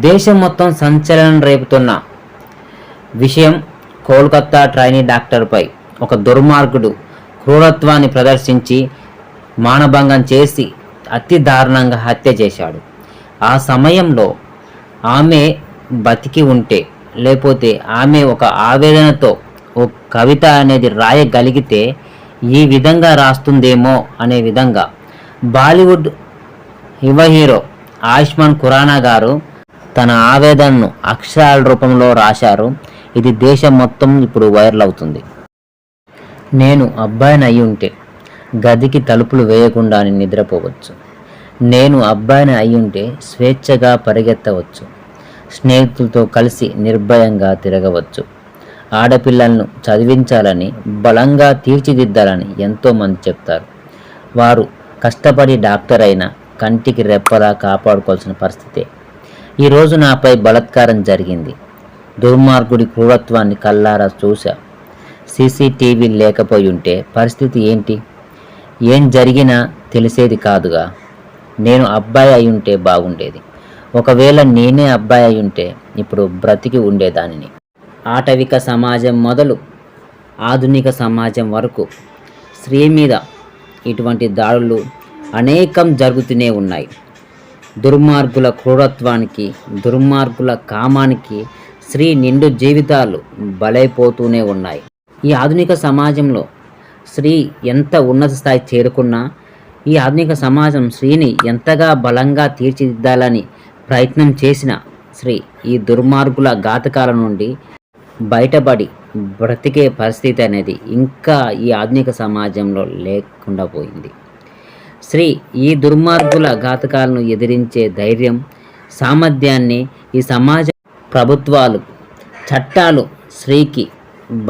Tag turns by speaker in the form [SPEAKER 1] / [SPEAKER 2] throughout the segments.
[SPEAKER 1] దేశం మొత్తం సంచలనం రేపుతున్న విషయం కోల్కత్తా ట్రైనీ డాక్టర్పై ఒక దుర్మార్గుడు క్రూరత్వాన్ని ప్రదర్శించి మానభంగం చేసి అతి దారుణంగా హత్య చేశాడు. ఆ సమయంలో ఆమె బతికి ఉంటే లేకపోతే ఆమె ఒక ఆవేదనతో ఒక కవిత అనేది రాయగలిగితే ఈ విధంగా రాస్తుందేమో అనే విధంగా బాలీవుడ్ యువ హీరో ఆయుష్మాన్ ఖురానా గారు తన ఆవేదనను అక్షరాల రూపంలో రాశారు. ఇది దేశం మొత్తం ఇప్పుడు వైరల్ అవుతుంది. నేను అబ్బాయిని అయి ఉంటే గదికి తలుపులు వేయకుండానే నిద్రపోవచ్చు. నేను అబ్బాయిని అయి ఉంటే స్వేచ్ఛగా పరిగెత్తవచ్చు. స్నేహితులతో కలిసి నిర్భయంగా తిరగవచ్చు. ఆడపిల్లలను చదివించాలని బలంగా తీర్చిదిద్దాలని ఎంతోమంది చెప్తారు. వారు కష్టపడి డాక్టర్ అయినా కంటికి రెప్పలా కాపాడుకోవాల్సిన పరిస్థితే ఈరోజు నాపై బలాత్కారం జరిగింది. దుర్మార్గుడి క్రూరత్వాన్ని కల్లారా చూశా. సీసీటీవీ లేకపోయి ఉంటే పరిస్థితి ఏంటి? ఏం జరిగినా తెలిసేది కాదుగా. నేను అబ్బాయి అయి ఉంటే బాగుండేది. ఒకవేళ నేనే అబ్బాయి అయి ఉంటే ఇప్పుడు బ్రతికి ఉండేదానిని. ఆటవిక సమాజం మొదలు ఆధునిక సమాజం వరకు స్త్రీ మీద ఇటువంటి దాడులు అనేకం జరుగుతూనే ఉన్నాయి. దుర్మార్గుల క్రూరత్వానికి దుర్మార్గుల కామానికి స్త్రీ నిండు జీవితాలు బలైపోతూనే ఉన్నాయి. ఈ ఆధునిక సమాజంలో స్త్రీ ఎంత ఉన్నత స్థాయి చేరుకున్నా ఈ ఆధునిక సమాజం స్త్రీని ఎంతగా బలంగా తీర్చిదిద్దాలని ప్రయత్నం చేసిన స్త్రీ ఈ దుర్మార్గుల ఘాతకాల నుండి బయటపడి బ్రతికే పరిస్థితి అనేది ఇంకా ఈ ఆధునిక సమాజంలో లేకుండా పోయింది. స్త్రీ ఈ దుర్మార్గుల ఘాతకాలను ఎదిరించే ధైర్యం సామర్థ్యాన్ని ఈ సమాజ ప్రభుత్వాలు చట్టాలు స్త్రీకి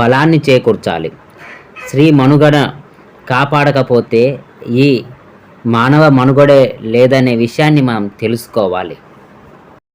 [SPEAKER 1] బలాన్ని చేకూర్చాలి. స్త్రీ మనుగడ కాపాడకపోతే ఈ మానవ మనుగడే లేదనే విషయాన్ని మనం తెలుసుకోవాలి.